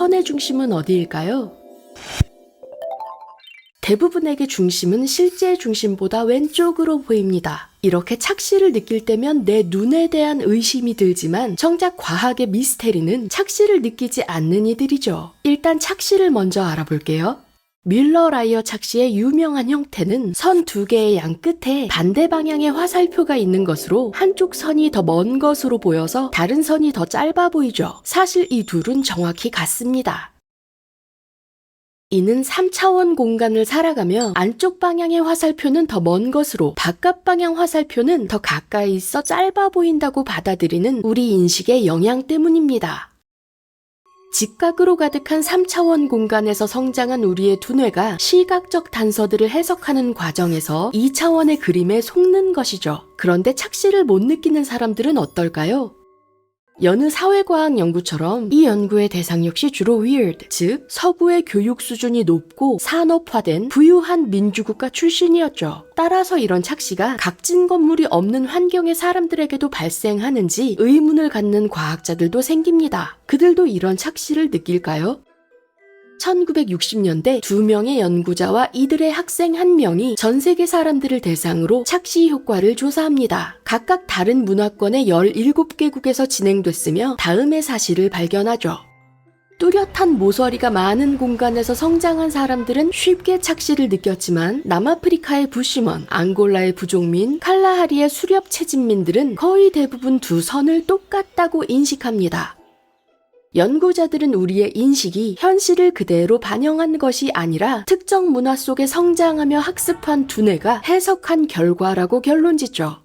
선의 중심은 어디일까요? 대부분에게 중심은 실제 중심보다 왼쪽으로 보입니다. 이렇게 착시를 느낄 때면 내 눈에 대한 의심이 들지만 정작 과학의 미스테리는 착시를 느끼지 않는 이들이죠. 일단 착시를 먼저 알아볼게요. 뮬러 라이어 착시의 유명한 형태는 선 두 개의 양 끝에 반대 방향의 화살표가 있는 것으로 한쪽 선이 더 먼 것으로 보여서 다른 선이 더 짧아 보이죠. 사실 이 둘은 정확히 같습니다. 이는 3차원 공간을 살아가며 안쪽 방향의 화살표는 더 먼 것으로 바깥 방향 화살표는 더 가까이 있어 짧아 보인다고 받아들이는 우리 인식의 영향 때문입니다. 직각으로 가득한 3차원 공간에서 성장한 우리의 두뇌가 시각적 단서들을 해석하는 과정에서 2차원의 그림에 속는 것이죠. 그런데 착시를 못 느끼는 사람들은 어떨까요? 여느 사회과학 연구처럼 이 연구의 대상 역시 주로 weird, 즉 서구의 교육 수준이 높고 산업화된 부유한 민주국가 출신이었죠. 따라서 이런 착시가 각진 건물이 없는 환경의 사람들에게도 발생하는지 의문을 갖는 과학자들도 생깁니다. 그들도 이런 착시를 느낄까요? 1960년대 두 명의 연구자와 이들의 학생 한 명이 전 세계 사람들을 대상으로 착시 효과를 조사합니다. 각각 다른 문화권의 17개국에서 진행됐으며 다음의 사실을 발견하죠. 뚜렷한 모서리가 많은 공간에서 성장한 사람들은 쉽게 착시를 느꼈지만 남아프리카의 부시먼, 앙골라의 부족민, 칼라하리의 수렵 채집민들은 거의 대부분 두 선을 똑같다고 인식합니다. 연구자들은 우리의 인식이 현실을 그대로 반영한 것이 아니라 특정 문화 속에 성장하며 학습한 두뇌가 해석한 결과라고 결론 짓죠.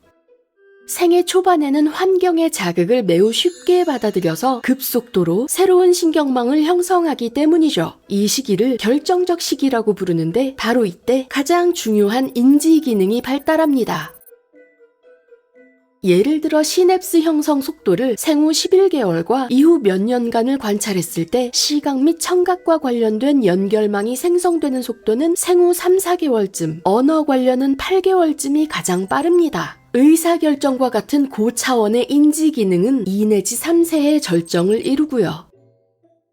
생애 초반에는 환경의 자극을 매우 쉽게 받아들여서 급속도로 새로운 신경망을 형성하기 때문이죠. 이 시기를 결정적 시기라고 부르는데 바로 이때 가장 중요한 인지 기능이 발달합니다. 예를 들어 시냅스 형성 속도를 생후 11개월과 이후 몇 년간을 관찰했을 때 시각 및 청각과 관련된 연결망이 생성되는 속도는 생후 3, 4개월쯤, 언어 관련은 8개월쯤이 가장 빠릅니다. 의사결정과 같은 고차원의 인지 기능은 2 내지 3세의 절정을 이루고요.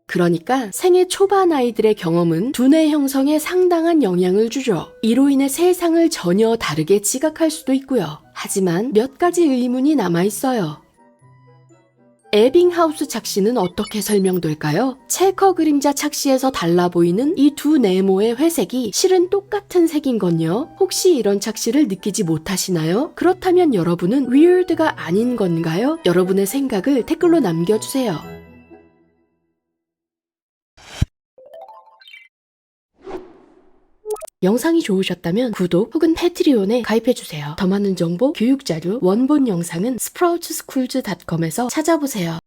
그러니까 생애 초반 아이들의 경험은 두뇌 형성에 상당한 영향을 주죠. 이로 인해 세상을 전혀 다르게 지각할 수도 있고요. 하지만 몇 가지 의문이 남아 있어요. 에빙하우스 착시는 어떻게 설명될까요? 체커 그림자 착시에서 달라 보이는 이 두 네모의 회색이 실은 똑같은 색인 건요. 혹시 이런 착시를 느끼지 못하시나요? 그렇다면 여러분은 weird가 아닌 건가요? 여러분의 생각을 댓글로 남겨주세요. 영상이 좋으셨다면 구독 혹은 패트리온에 가입해주세요. 더 많은 정보, 교육자료, 원본 영상은 sproutsschools.com에서 찾아보세요.